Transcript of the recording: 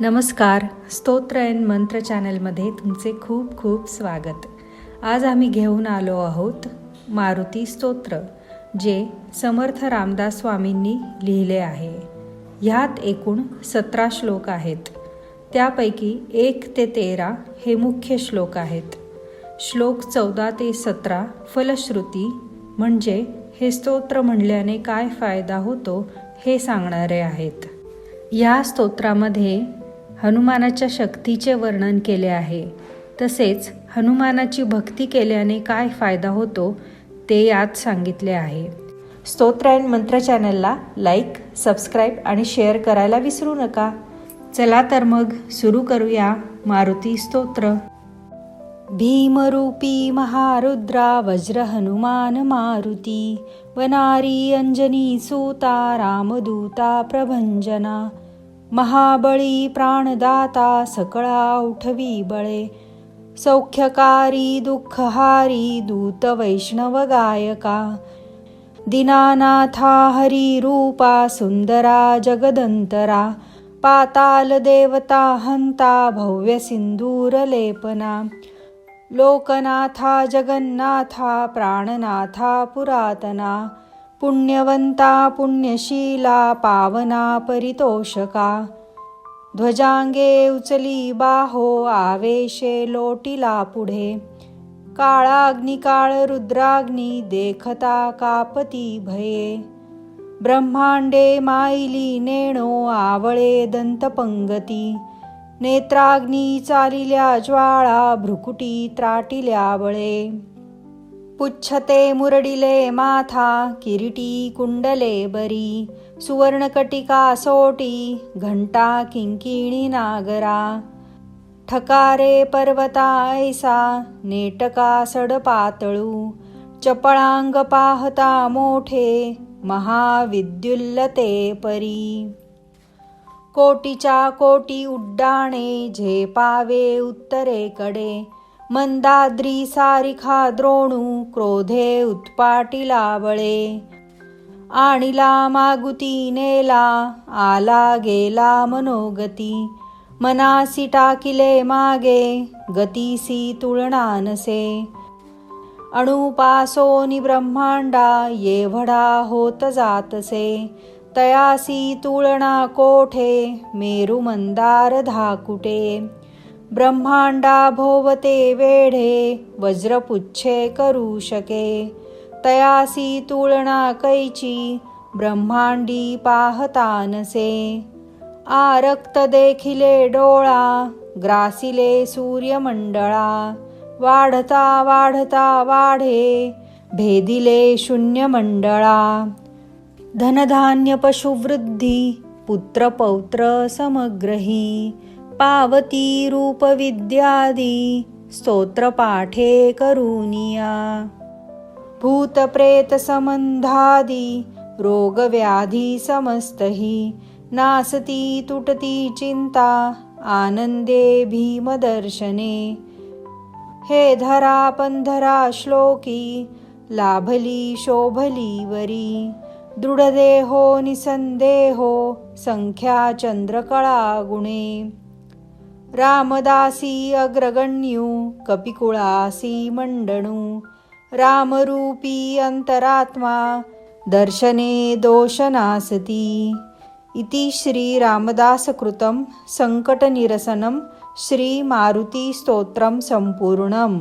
नमस्कार स्तोत्र अँड मंत्र चॅनलमध्ये तुमचे खूप खूप स्वागत. आज आम्ही घेऊन आलो आहोत मारुती स्तोत्र जे समर्थ रामदास स्वामींनी लिहिले आहे. ह्यात एकूण सतरा श्लोक आहेत. त्यापैकी एक ते तेरा हे मुख्य श्लोक आहेत. श्लोक चौदा ते सतरा फलश्रुती म्हणजे हे स्तोत्र म्हणल्याने काय फायदा होतो हे सांगणारे आहेत. या स्तोत्रामध्ये हनुमानाच्या शक्तीचे वर्णन केले आहे. तसेच हनुमानाची भक्ती केल्याने काय फायदा होतो ते यात सांगितले आहे. स्तोत्र अँड मंत्र चॅनलला लाईक सबस्क्राईब आणि शेअर करायला विसरू नका. चला तर मग सुरू करूया मारुती स्तोत्र. भीमरूपी महारुद्रा वज्र हनुमान मारुती वनारी अंजनी सूता रामदूता प्रभंजना महाबळी प्राणदाता सकळा उठवी बळे. सौख्यकारी दुःखहारी दूत वैष्णव गायका. दीनानाथा हरी रूपा सुंदरा जगदंतरा. पाताल देवता हंता भव्य सिंदूर लेपना. लोकनाथा जगन्नाथा प्राणनाथा पुरातना. पुण्यवंता पुण्यशीला पावना परितोषका। ध्वजांगे उचली बाहो आवेशे लोटिला पुढे। काळाग्निकाळ रुद्राग्नी देखता कापती भये। ब्रह्मांडे माईली नेणो आवळे दंतपंगती। नेत्राग्नी चालिल्या ज्वाळा भ्रुकुटी त्राटिल्या बळे पुच्छते मुरडिले माथा किरीटी कुंडले बरी सुवर्णकटिका सोटी घंटा किंकिणी नागरा. ठकारे पर्वता ऐसा नेटका सडपातळू चपळांग पाहता मोठे महाविद्युल्लते परी. कोटीच्या कोटी उड्डाणे झेपावे उत्तरेकडे मंदाद्री सारिखा द्रोणू क्रोधे उत्पाटिला बळे. आणिला मागुती नेला आला गेला मनोगती. मनासी टाकिले मागे गतीसी तुळणा नसे. अणुपासोनी ब्रह्मांडा येवढा होत जातसे. तयासी तुळणा कोठे मेरु मंदार धाकुटे. ब्रह्मांडा भोवते वेढे वज्रपुच्छे करू शके. तयासी तुळणा कैची ब्रह्मांडी पाहतानसे आरक्त देखिले डोळा ग्रासिले सूर्यमंडळा. वाढता वाढता वाढे भेदिले शून्यमंडळा. धनधान्य पशुवृद्धी पुत्रपौत्र समग्रही. पावती रूपविद्यादी स्तोत्रपाठे करुनिया भूतप्रेत संबंधादी रोगव्याधी समस्तही नासती तुटती चिंता आनंदे भीमदर्शने। हे धरा पंधरा श्लोकी लाभली शोभली वरी। दृढदेहो निसंदेहो संख्या चंद्रकळा गुणे रामदासी अग्रगण्यू कपिकुळासी मंडणू रामरूपी अंतरात्मा दर्शने दोषनासती। इति श्रीरामदासकृतं सङ्कटनिरसनं श्रीमारुतिस्तोत्रं सम्पूर्णम्